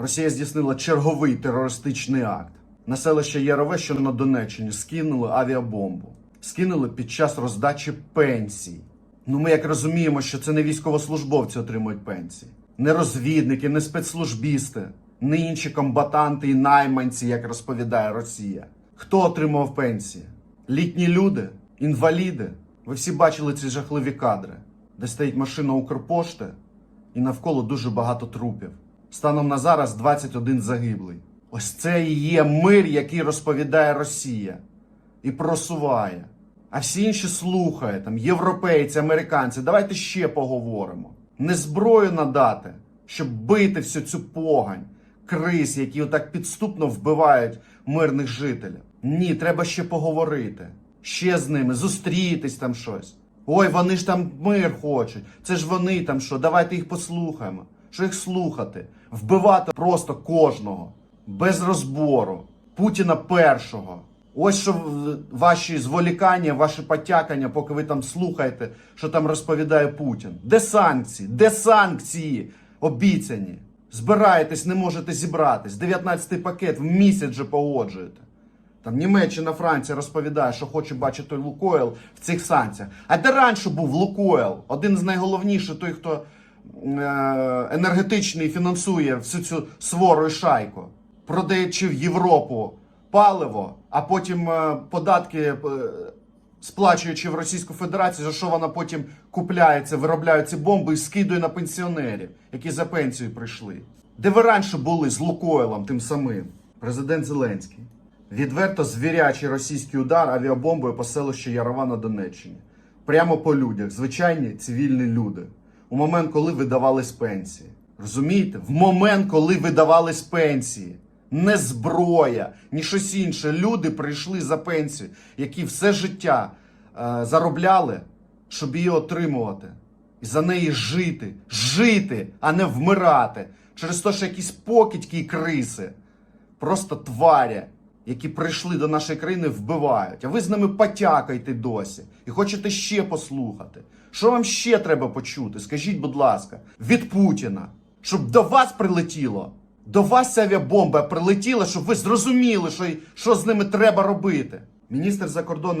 Росія здійснила черговий терористичний акт. На селище Ярове, що на Донеччині, скинули авіабомбу. Скинули під час роздачі пенсій. Ну, ми як розуміємо, що це не військовослужбовці отримують пенсії, не розвідники, не спецслужбісти, не інші комбатанти і найманці, як розповідає Росія. Хто отримував пенсії? Літні люди, інваліди. Ви всі бачили ці жахливі кадри, де стоїть машина Укрпошти і навколо дуже багато трупів. Станом на зараз 21 загиблий. Ось це і є мир, який розповідає Росія і просуває. А всі інші слухають, там європейці, американці. Давайте ще поговоримо. Не зброю надати, щоб бити всю цю погань, криз, які отак підступно вбивають мирних жителів. Ні, треба ще поговорити. Ще з ними, зустрітись там щось. Ой, вони ж там мир хочуть. Це ж вони там що, давайте їх послухаємо. Що їх слухати? Вбивати просто кожного, без розбору. Путіна першого. Ось що ваші зволікання, ваші потякання, поки ви там слухаєте, що там розповідає Путін. Де санкції? Де санкції обіцяні? Збираєтесь, не можете зібратись. 19-й пакет в місяць же погоджуєте. Там Німеччина, Франція розповідає, що хоче бачити Лукойл в цих санкціях. А де раніше був Лукойл? Один з найголовніших, той, хто енергетичний фінансує всю цю свору і шайку, продаючи в Європу паливо, а потім е, податки е, сплачуючи в Російську Федерацію, за що вона потім купляється, виробляє ці бомби і скидує на пенсіонерів, які за пенсію прийшли. Де ви раніше були з Лукойлом тим самим? Президент Зеленський. Відверто звірячий російський удар авіабомбою по селищу Ярова на Донеччині. Прямо по людях, звичайні цивільні люди. У момент, коли видавались пенсії. Розумієте? В момент, коли видавались пенсії. Не зброя, ні щось інше. Люди прийшли за пенсію, які все життя е, заробляли, щоб її отримувати. І за неї жити. Жити, а не вмирати. Через те, що якісь покидьки і криси просто тварі, які прийшли до нашої країни, вбивають. А ви з ними потякаєте досі і хочете ще послухати. Що вам ще треба почути? Скажіть, будь ласка, від Путіна, щоб до вас прилетіло. До вас авіабомба прилетіла, щоб ви зрозуміли, що, що з ними треба робити. Міністр закордонних